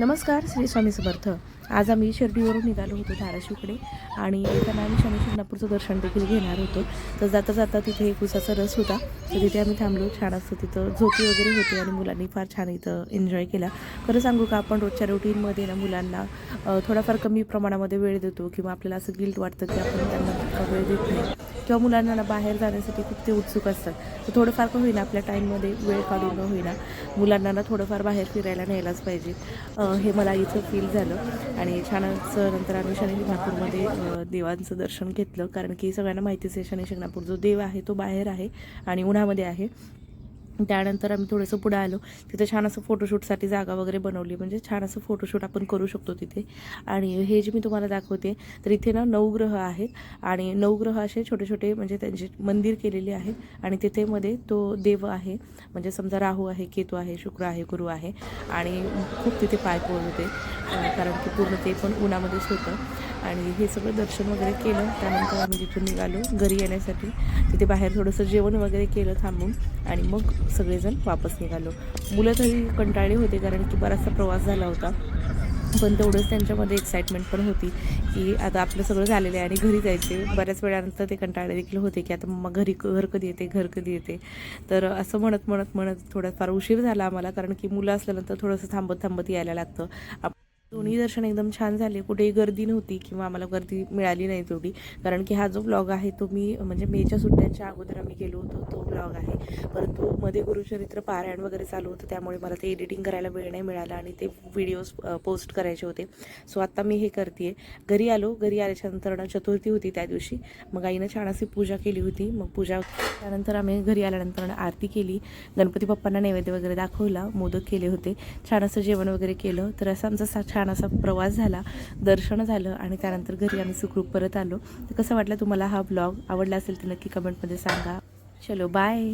नमस्कार श्री स्वामी समर्थ. आज आम्ही शिर्डीवरून निघालो होतो धाराशिवकडे आणि येताना आम्ही शनी शिंगणापूरचं दर्शन देखील घेणार होतो. तर जाता जाता तिथे एक उसाचा रस होता. तर तिथे आम्ही थांबलो छान असतं तिथं झोपी वगैरे होते आणि मुलांनी फार छान इथं एन्जॉय केला. खरं सांगू का आपण रोजच्या रुटीनमध्ये ना मुलांना थोडाफार कमी प्रमाणामध्ये वेळ देतो किंवा आपल्याला असं गिल्ट वाटतं की आपण त्यांना वेळ देत नाही. किंवा मुलांना ना बाहेर जाण्यासाठी खूप ते उत्सुक असतात. तर थोडंफार का होईना आपल्या टाईममध्ये वेळ काढून न होईना. मुलांना ना थोडंफार बाहेर फिरायला न्यायलाच पाहिजे. हे मला इथं फील झालं. आणि छानच नंतर आम्ही शनी शिंगणापूरमध्ये देवांचं दर्शन घेतलं. कारण की सगळ्यांना माहितीच आहे शनी शिंगणापूर जो देव आहे तो बाहेर आहे आणि उन्हामध्ये आहे. त्यानंतर आम्ही थोडंसं पुढं आलो. तिथे छान असं फोटोशूटसाठी जागा वगैरे बनवली. म्हणजे छान असं फोटोशूट आपण करू शकतो तिथे. आणि हे जे मी तुम्हाला दाखवते तर इथे ना नवग्रह आहेत. आणि नवग्रह असे छोटे छोटे म्हणजे त्यांचे मंदिर केलेले आहे आणि तिथे मध्ये तो देव आहे. म्हणजे समजा राहू आहे केतू आहे शुक्र आहे गुरु आहे. आणि खूप तिथे पाय पोळ होते. कारण की पूर्ण ते पण उन्हामध्येच होतं. आणि हे सगळं दर्शन वगैरे केलं. त्यानंतर आम्ही तिथून निघालो घरी येण्यासाठी. तिथे बाहेर थोडंसं जेवण वगैरे केलं थांबून आणि मग सगळेजण वापस निघालो. मुलं तरी कंटाळे होते कारण की बराचसा प्रवास झाला होता. पण तेवढंच त्यांच्यामध्ये एक्साइटमेंट पण होती की आता आपलं सगळं झालेलं आहे आणि घरी जायचे बऱ्याच वेळानंतर ते कंटाळले देखील होते की आता मग घरी घर कधी येते घर कधी येते. तर असं म्हणत म्हणत म्हणत थोडाफार उशीर झाला आम्हाला कारण की मुलं असल्यानंतर थोडंसं थांबत थांबत यायला लागतं. आप- दोन्ही दर्शन एकदम छान झाले. कुठेही गर्दी नव्हती किंवा आम्हाला गर्दी मिळाली नाही तेवढी. कारण की हा जो ब्लॉग आहे तो मी म्हणजे मेच्या सुट्ट्यांच्या अगोदर आम्ही गेलो होतो. तो ब्लॉग आहे. परंतु मध्ये गुरुचरित्र पारायण वगैरे चालू होतं. त्यामुळे मला ते एडिटिंग करायला वेळ नाही मिळाला आणि ते व्हिडिओज पोस्ट करायचे होते. सो आत्ता मी हे करते घरी आलो. घरी आल्याच्यानंतर चतुर्थी होती त्या दिवशी. मग आईनं छान अशी पूजा केली होती. मग पूजा त्यानंतर आम्ही घरी आल्यानंतर आरती केली. गणपती बाप्पांना नैवेद्य वगैरे दाखवला. मोदक केले होते. छान असं जेवण वगैरे केलं. तर असं आमचा सा- छान असा प्रवास झाला दर्शन झालं आणि त्यानंतर घरी आम्ही सुखरूप परत आलो. तर कसं वाटलं तुम्हाला हा ब्लॉग आवडला असेल तर नक्की कमेंटमध्ये सांगा. चलो बाय